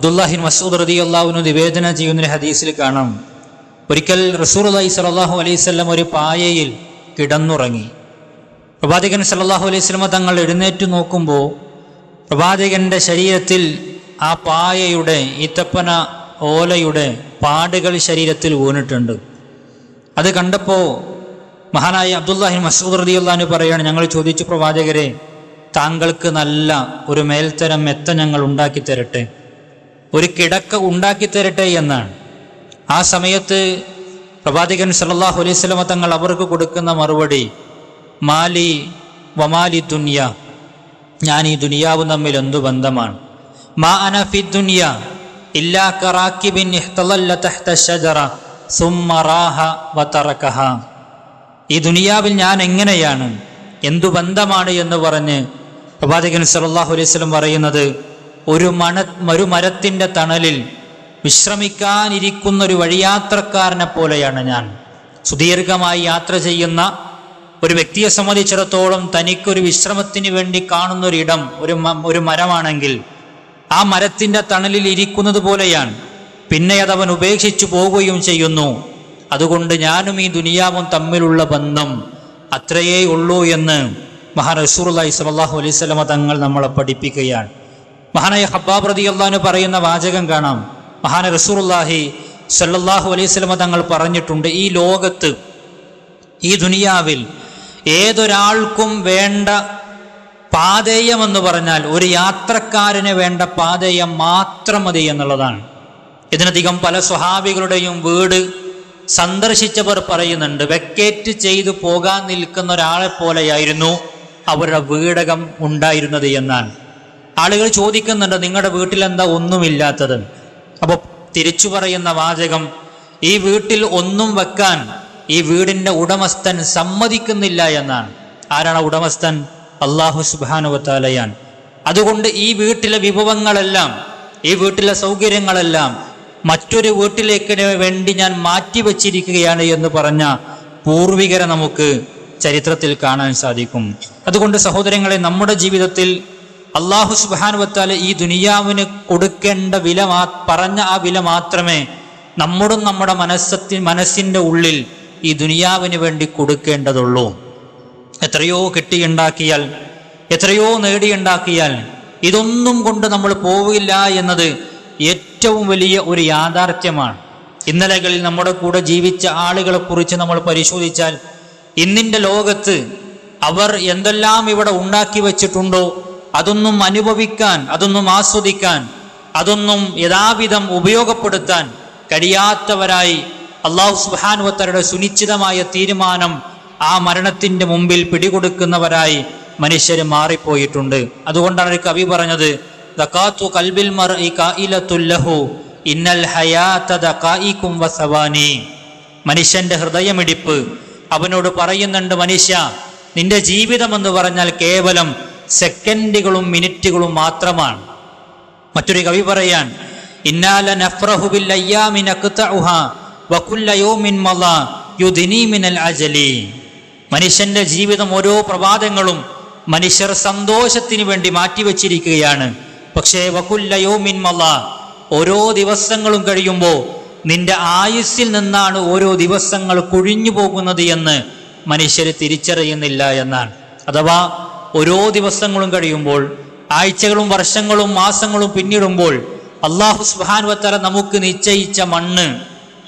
അബ്ദുല്ലാഹിൻ മസൂദ് റതി അള്ളാഹുവിന് നിവേദനം ചെയ്യുന്ന ഹദീസിൽ കാണാം. ഒരിക്കൽ റസൂർ അലൈഹി സലാഹു അലൈവല്ലം ഒരു പായയിൽ കിടന്നുറങ്ങി. പ്രവാചകൻ സല്ലാഹു അലൈഹി സ്വലമ തങ്ങൾ എഴുന്നേറ്റ് നോക്കുമ്പോൾ പ്രവാചകന്റെ ശരീരത്തിൽ ആ പായയുടെ ഈത്തപ്പന ഓലയുടെ പാടുകൾ ശരീരത്തിൽ വീണിട്ടുണ്ട് അത് കണ്ടപ്പോൾ മഹാനായ അബ്ദുല്ലാഹിൻ മസൂദ് റതി അള്ളഹാനു പറയാണ് ഞങ്ങൾ ചോദിച്ചു പ്രവാചകരെ താങ്കൾക്ക് നല്ല ഒരു മേൽത്തരം മെത്ത ഞങ്ങൾ ഉണ്ടാക്കി തരട്ടെ. ഒരു കിടക്ക ഉണ്ടാക്കി തരട്ടെ എന്നാണ്. ആ സമയത്ത് പ്രവാചകൻ സല്ലല്ലാഹു അലൈഹി സ്വലമ തങ്ങൾ അവർക്ക് കൊടുക്കുന്ന മറുപടി മാലി വമാലി ദുനിയ. ഞാൻ ഈ ദുനിയാവ് തമ്മിൽ എന്തു ബന്ധമാണ്? മാ അന ഫി ദുനിയ ഇല്ലാ കറാക്കിബിൻ ഈ ദുനിയാവിൽ ഞാൻ എങ്ങനെയാണ്? എന്തു ബന്ധമാണ് എന്ന് പറഞ്ഞ് പ്രവാചകൻ സല്ലല്ലാഹു അലൈഹി വസല്ലം പറയുന്നത് ഒരു മണ ഒരു മരത്തിന്റെ തണലിൽ വിശ്രമിക്കാനിരിക്കുന്ന ഒരു വഴിയാത്രക്കാരനെ പോലെയാണ് ഞാൻ. സുദീർഘമായി യാത്ര ചെയ്യുന്ന ഒരു വ്യക്തിയെ സംബന്ധിച്ചിടത്തോളം തനിക്കൊരു വിശ്രമത്തിന് വേണ്ടി കാണുന്ന ഒരു ഇടം ഒരു ഒരു മരമാണെങ്കിൽ ആ മരത്തിന്റെ തണലിൽ ഇരിക്കുന്നത് പോലെയാണ്. പിന്നെ അതവൻ ഉപേക്ഷിച്ചു പോവുകയും ചെയ്യുന്നു. അതുകൊണ്ട് ഞാനും ഈ ദുനിയാവും തമ്മിലുള്ള ബന്ധം അത്രയേ ഉള്ളൂ എന്ന് മഹാ റസൂർ അലൈഹി സ്വലമ തങ്ങൾ നമ്മളെ പഠിപ്പിക്കുകയാണ്. മഹാനായ ഹബ്ബാബ് റതി അള്ളഹാന് പറയുന്ന വാചകം കാണാം. മഹാന റസൂർല്ലാഹി സല്ലാഹു അലൈഹി സ്വലമ തങ്ങൾ പറഞ്ഞിട്ടുണ്ട് ഈ ലോകത്ത് ഈ ദുനിയാവിൽ ഏതൊരാൾക്കും വേണ്ട പാതേയം എന്ന് പറഞ്ഞാൽ ഒരു യാത്രക്കാരന് വേണ്ട പാതേയം മാത്രം മതി എന്നുള്ളതാണ്. ഇതിനധികം പല സ്വഹാബികളുടെയും വീട് സന്ദർശിച്ചവർ പറയുന്നുണ്ട് വെക്കേറ്റ് ചെയ്തു പോകാൻ നിൽക്കുന്ന ഒരാളെ പോലെയായിരുന്നു അവരുടെ വീടകം ഉണ്ടായിരുന്നത് എന്നാണ്. ആളുകൾ ചോദിക്കുന്നുണ്ട് നിങ്ങളുടെ വീട്ടിൽ എന്താ ഒന്നുമില്ലാത്തത്? അപ്പോൾ തിരിച്ചു പറയുന്ന വാചകം ഈ വീട്ടിൽ ഒന്നും വെക്കാൻ ഈ വീടിന്റെ ഉടമസ്ഥൻ സമ്മതിക്കുന്നില്ല എന്നാണ്. ആരാണ് ഉടമസ്ഥൻ? അള്ളാഹു സുബാനുവത്താലയാൻ അതുകൊണ്ട് ഈ വീട്ടിലെ വിഭവങ്ങളെല്ലാം ഈ വീട്ടിലെ സൗകര്യങ്ങളെല്ലാം മറ്റൊരു വീട്ടിലേക്ക് വേണ്ടി ഞാൻ മാറ്റിവെച്ചിരിക്കുകയാണ് എന്ന് പറഞ്ഞ പൂർവികരെ നമുക്ക് ചരിത്രത്തിൽ കാണാൻ സാധിക്കും. അതുകൊണ്ട് സഹോദരങ്ങളെ നമ്മുടെ ജീവിതത്തിൽ അള്ളാഹു സുബാനുവത്താല ഈ ദുനിയാവിന് കൊടുക്കേണ്ട വില മാ പറഞ്ഞ ആ വില മാത്രമേ നമ്മുടെ നമ്മുടെ മനസ്സത്തി മനസ്സിന്റെ ഉള്ളിൽ ഈ ദുനിയാവിന് വേണ്ടി കൊടുക്കേണ്ടതുള്ളൂ. എത്രയോ കെട്ടിയുണ്ടാക്കിയാൽ എത്രയോ നേടിയുണ്ടാക്കിയാൽ ഇതൊന്നും കൊണ്ട് നമ്മൾ പോവില്ല എന്നത് ഏറ്റവും വലിയ ഒരു യാഥാർത്ഥ്യമാണ്. ഇന്നലകളിൽ നമ്മുടെ കൂടെ ജീവിച്ച ആളുകളെ കുറിച്ച് നമ്മൾ പരിശോധിച്ചാൽ ഇന്നിന്റെ ലോകത്ത് അവർ എന്തെല്ലാം ഇവിടെ ഉണ്ടാക്കി വെച്ചിട്ടുണ്ടോ അതൊന്നും അനുഭവിക്കാൻ അതൊന്നും ആസ്വദിക്കാൻ അതൊന്നും യഥാവിധം ഉപയോഗപ്പെടുത്താൻ കഴിയാത്തവരായി അള്ളാഹു സുഹാനുവത്തരുടെ സുനിശ്ചിതമായ തീരുമാനം ആ മരണത്തിന്റെ മുമ്പിൽ പിടികൊടുക്കുന്നവരായി മനുഷ്യർ മാറിപ്പോയിട്ടുണ്ട്. അതുകൊണ്ടാണ് ഒരു കവി പറഞ്ഞത് കൽബിൽ ഇന്നൽ വസവാനി. മനുഷ്യന്റെ ഹൃദയമിടിപ്പ്. അവനോട് പറയുന്നുണ്ട് മനുഷ്യ നിന്റെ ജീവിതം എന്ന് പറഞ്ഞാൽ കേവലം സെക്കൻഡുകളും മിനിറ്റുകളും മാത്രമാണ്. മറ്റൊരു കവി പറയാൻ ഇന്നാല നഫ്രഹു ബിൽ അയ്യാമി നഖ്തഉഹ വകുല്ല യൗമിൻ മള യുദിനി മിനൽ അജലി. മനുഷ്യന്റെ ജീവിതം ഓരോ പ്രഭാതങ്ങളും മനുഷ്യർ സന്തോഷത്തിന് വേണ്ടി മാറ്റിവെച്ചിരിക്കുകയാണ്. പക്ഷേ വകുല്ല യൗമിൻ മള ഓരോ ദിവസങ്ങളും കഴിയുമ്പോൾ നിന്റെ ആയുസ്സിൽ നിന്നാണ് ഓരോ ദിവസങ്ങൾ കുഴിഞ്ഞു പോകുന്നത് എന്ന് മനുഷ്യർ തിരിച്ചറിയുന്നില്ല എന്നാണ്. അഥവാ ഓരോ ദിവസങ്ങളും കഴിയുമ്പോൾ ആഴ്ചകളും വർഷങ്ങളും മാസങ്ങളും പിന്നിടുമ്പോൾ അള്ളാഹു സുബാനുവത്തല നമുക്ക് നിശ്ചയിച്ച മണ്ണ്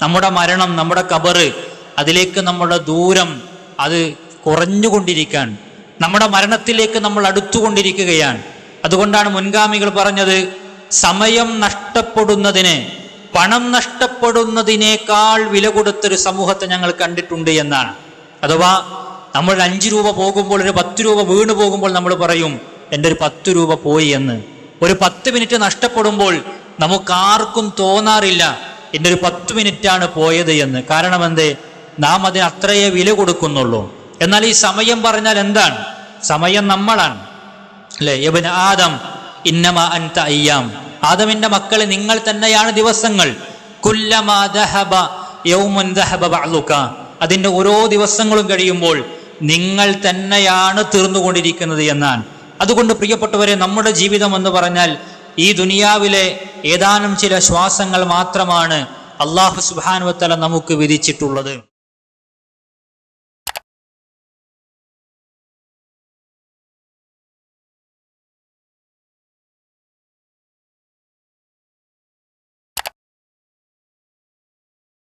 നമ്മുടെ മരണം നമ്മുടെ കബറ് അതിലേക്ക് നമ്മുടെ ദൂരം അത് കുറഞ്ഞുകൊണ്ടിരിക്കാൻ നമ്മുടെ മരണത്തിലേക്ക് നമ്മൾ അടുത്തുകൊണ്ടിരിക്കുകയാണ്. അതുകൊണ്ടാണ് മുൻഗാമികൾ പറഞ്ഞത് സമയം നഷ്ടപ്പെടുന്നതിന് പണം നഷ്ടപ്പെടുന്നതിനേക്കാൾ വില കൊടുത്തൊരു സമൂഹത്തെ ഞങ്ങൾ കണ്ടിട്ടുണ്ട് എന്നാണ്. അഥവാ നമ്മൾ അഞ്ച് രൂപ പോകുമ്പോൾ ഒരു പത്ത് രൂപ വീണു പോകുമ്പോൾ നമ്മൾ പറയും എന്റെ ഒരു പത്ത് രൂപ പോയി എന്ന്. ഒരു പത്ത് മിനിറ്റ് നഷ്ടപ്പെടുമ്പോൾ നമുക്ക് ആർക്കും തോന്നാറില്ല എന്റെ ഒരു പത്ത് മിനിറ്റാണ് പോയത് എന്ന്. കാരണം എന്തേ? നാം അതിന് അത്രയേ വില കൊടുക്കുന്നുള്ളൂ. എന്നാൽ ഈ സമയം പറഞ്ഞാൽ എന്താണ്? സമയം നമ്മളാണ്. അല്ലെ? യബൻ ആദം ഇന്നമ അൻത അയ്യാം. ആദമിന്റെ മക്കളെ നിങ്ങൾ തന്നെയാണ് ദിവസങ്ങൾ. കുല്ലമ ദഹബ യൗമുൻ ദഹബ ഓരോ ദിവസങ്ങളും കഴിയുമ്പോൾ നിങ്ങൾ തന്നെയാണ് തീർന്നുകൊണ്ടിരിക്കുന്നത് എന്നാണ്. അതുകൊണ്ട് പ്രിയപ്പെട്ടവരെ നമ്മുടെ ജീവിതം എന്ന് പറഞ്ഞാൽ ഈ ദുനിയാവിലെ ഏതാനും ചില ശ്വാസങ്ങൾ മാത്രമാണ് അള്ളാഹു സുബാനുവത്തല നമുക്ക് വിധിച്ചിട്ടുള്ളത്.